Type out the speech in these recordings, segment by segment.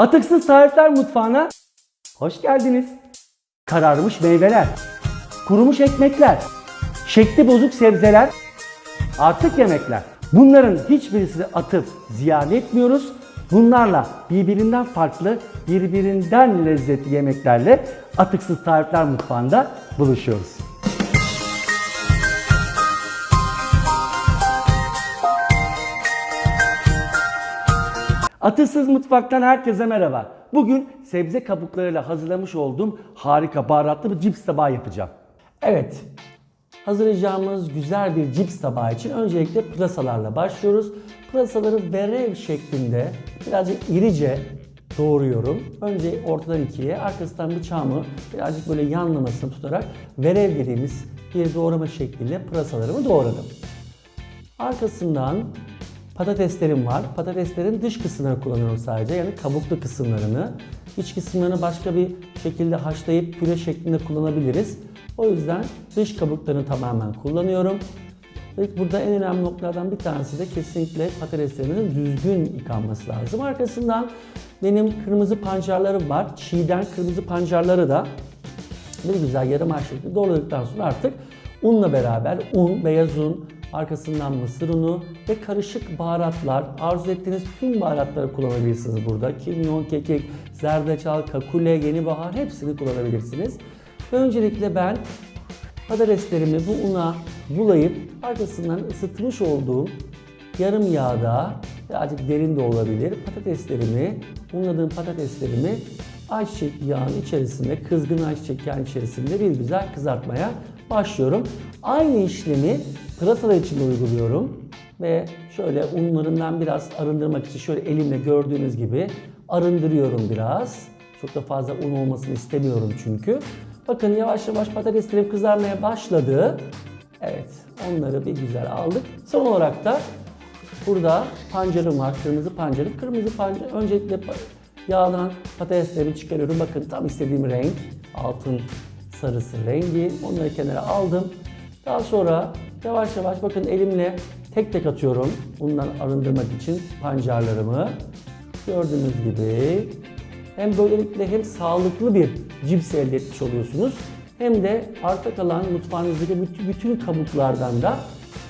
Atıksız Tarifler Mutfağı'na hoş geldiniz. Kararmış meyveler, kurumuş ekmekler, şekli bozuk sebzeler, artık yemekler. Bunların hiçbirisini atıp ziyan etmiyoruz. Bunlarla birbirinden farklı, birbirinden lezzetli yemeklerle Atıksız Tarifler Mutfağı'nda buluşuyoruz. Atısız Mutfak'tan herkese merhaba. Bugün sebze kabuklarıyla hazırlamış olduğum harika baharatlı bir cips tabağı yapacağım. Evet, hazırlayacağımız güzel bir cips tabağı için öncelikle pırasalarla başlıyoruz. Pırasaları verev şeklinde birazcık irice doğruyorum. Önce ortadan ikiye, arkasından bıçağımı birazcık böyle yanlamasını tutarak verev dediğimiz bir doğrama şekliyle pırasalarımı doğradım. Arkasından patateslerim var. Patateslerin dış kısımlarını kullanıyorum sadece. Yani kabuklu kısımlarını. İç kısımlarını başka bir şekilde haşlayıp püre şeklinde kullanabiliriz. O yüzden dış kabuklarını tamamen kullanıyorum. Ve burada en önemli noktalardan bir tanesi de kesinlikle patateslerimizin düzgün yıkanması lazım. Arkasından benim kırmızı pancarlarım var. Çiğden kırmızı pancarları da bir güzel yarım ay doğradıktan sonra artık unla beraber un, beyaz un, arkasından mısır unu ve karışık baharatlar, arzu ettiğiniz tüm baharatları kullanabilirsiniz burada. Kimyon, kekik, zerdeçal, kakule, yeni bahar hepsini kullanabilirsiniz. Öncelikle ben patateslerimi bu una bulayıp arkasından ısıtmış olduğum yarım yağda birazcık derin de olabilir patateslerimi, unladığım patateslerimi ayçiçek yağın içerisinde, kızgın ayçiçek yağın içerisinde bir güzel kızartmaya başlıyorum. Aynı işlemi pırasalar için uyguluyorum. Ve şöyle unlarından biraz arındırmak için şöyle elimle gördüğünüz gibi arındırıyorum biraz. Çok da fazla un olmasını istemiyorum çünkü. Bakın yavaş yavaş patateslerim kızarmaya başladı. Evet, onları bir güzel aldık. Son olarak da burada pancarım var, kırmızı pancarım. Kırmızı pancar, öncelikle yağdan patateslerimi çıkarıyorum. Bakın tam istediğim renk, altın sarısı rengi. Onları kenara aldım. Daha sonra yavaş yavaş bakın elimle tek tek atıyorum. Bundan arındırmak için pancarlarımı. Gördüğünüz gibi hem böylelikle hem sağlıklı bir cips elde etmiş oluyorsunuz hem de arta kalan mutfağınızdaki bütün- kabuklardan da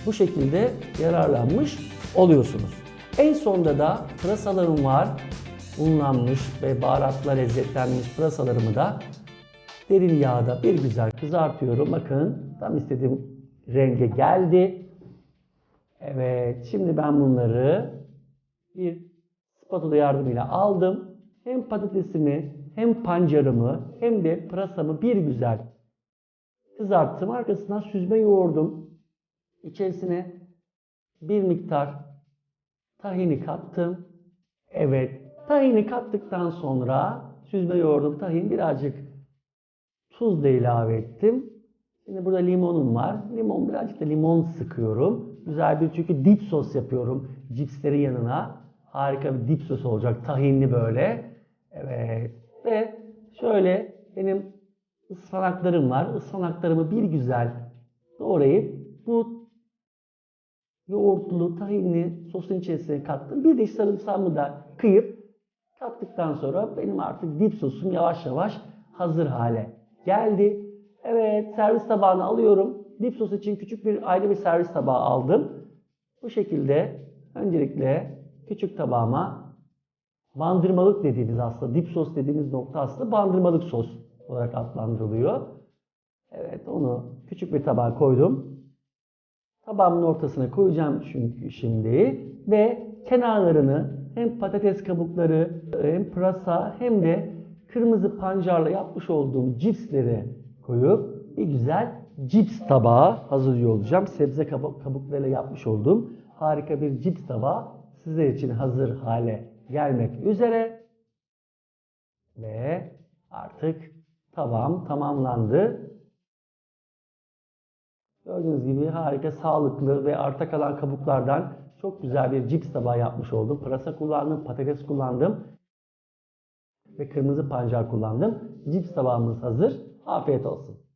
bu şekilde yararlanmış oluyorsunuz. En sonda da pırasalarım var. Unlanmış ve baharatla lezzetlenmiş pırasalarımı da derin yağda bir güzel kızartıyorum. Bakın tam istediğim renge geldi. Evet, şimdi ben bunları bir spatula yardımıyla aldım. Hem patatesimi, hem pancarımı, hem de pırasamı bir güzel kızarttım. Arkasından süzme yoğurdum. İçerisine bir miktar tahini kattım. Evet, tahini kattıktan sonra süzme yoğurdum, tahin birazcık tuz da ilave ettim. Şimdi burada limonum var. Limon birazcık da limon sıkıyorum. Güzel bir çünkü dip sos yapıyorum cipslerin yanına. Harika bir dip sos olacak. Tahinli böyle. Evet. Ve şöyle benim ıspanaklarım var. Ispanaklarımı bir güzel doğrayıp bu yoğurtlu, tahinli sosun içerisine kattım. Bir diş sarımsağımı da kıyıp kattıktan sonra benim artık dip sosum yavaş yavaş hazır hale geldi. Evet, servis tabağına alıyorum. Dip sos için küçük bir ayrı bir servis tabağı aldım. Bu şekilde öncelikle küçük tabağıma bandırmalık dediğimiz aslında dip sos dediğimiz nokta aslında bandırmalık sos olarak adlandırılıyor. Evet, onu küçük bir tabağa koydum. Tabağımın ortasına koyacağım çünkü şimdi ve kenarlarını hem patates kabukları hem pırasa hem de kırmızı pancarla yapmış olduğum cipsleri koyup bir güzel cips tabağı hazırlıyor olacağım. Sebze kabuk- kabuklarıyla yapmış olduğum harika bir cips tabağı sizler için hazır hale gelmek üzere. Ve artık tabağım tamamlandı. Gördüğünüz gibi harika, sağlıklı ve arta kalan kabuklardan çok güzel bir cips tabağı yapmış oldum. Pırasa kullandım, patates kullandım ve kırmızı pancar kullandım. Cips tabağımız hazır. Afiyet olsun.